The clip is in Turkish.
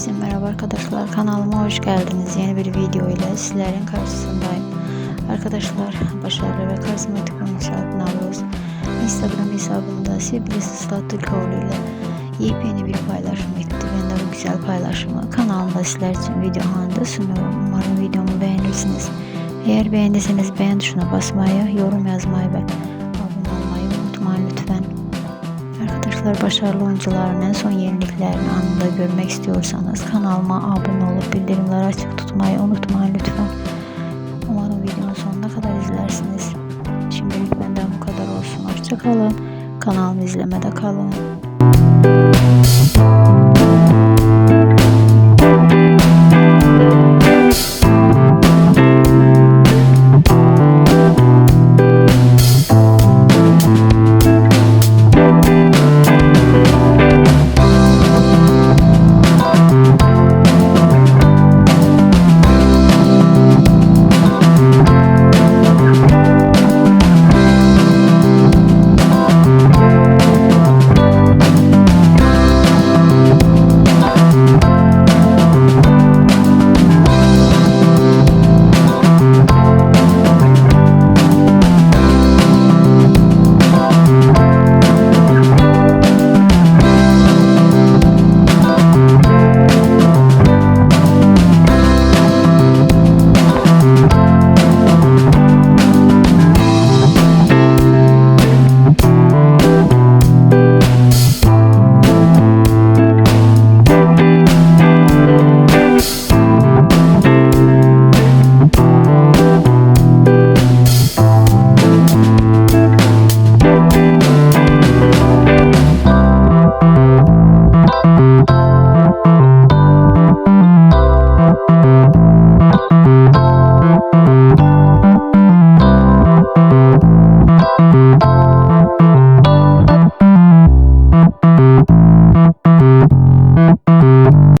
Herkese merhaba arkadaşlar kanalıma hoş geldiniz. Yeni bir video ile sizlerin karşısındayım. Arkadaşlar başarılı ve karizmatik oyuncu Akın Aruz Instagram hesabında sevgili Sıla Türkoğlu ile yepyeni bir paylaşım etti. Ben de bu güzel paylaşımı kanalımda sizler için video halinde sunuyorum. Umarım videomu beğenirsiniz. Eğer beğendiyseniz beğen tuşuna basmayı, yorum yazmayı ve Arkadaşlar başarılı oyuncuların en son yeniliklerini anında görmek istiyorsanız kanalıma abone olup bildirimleri açık tutmayı unutmayın lütfen. Umarım videonun sonuna kadar izlersiniz. Şimdilik benden bu kadar olsun. Hoşçakalın. Kanalımı izlemede kalın.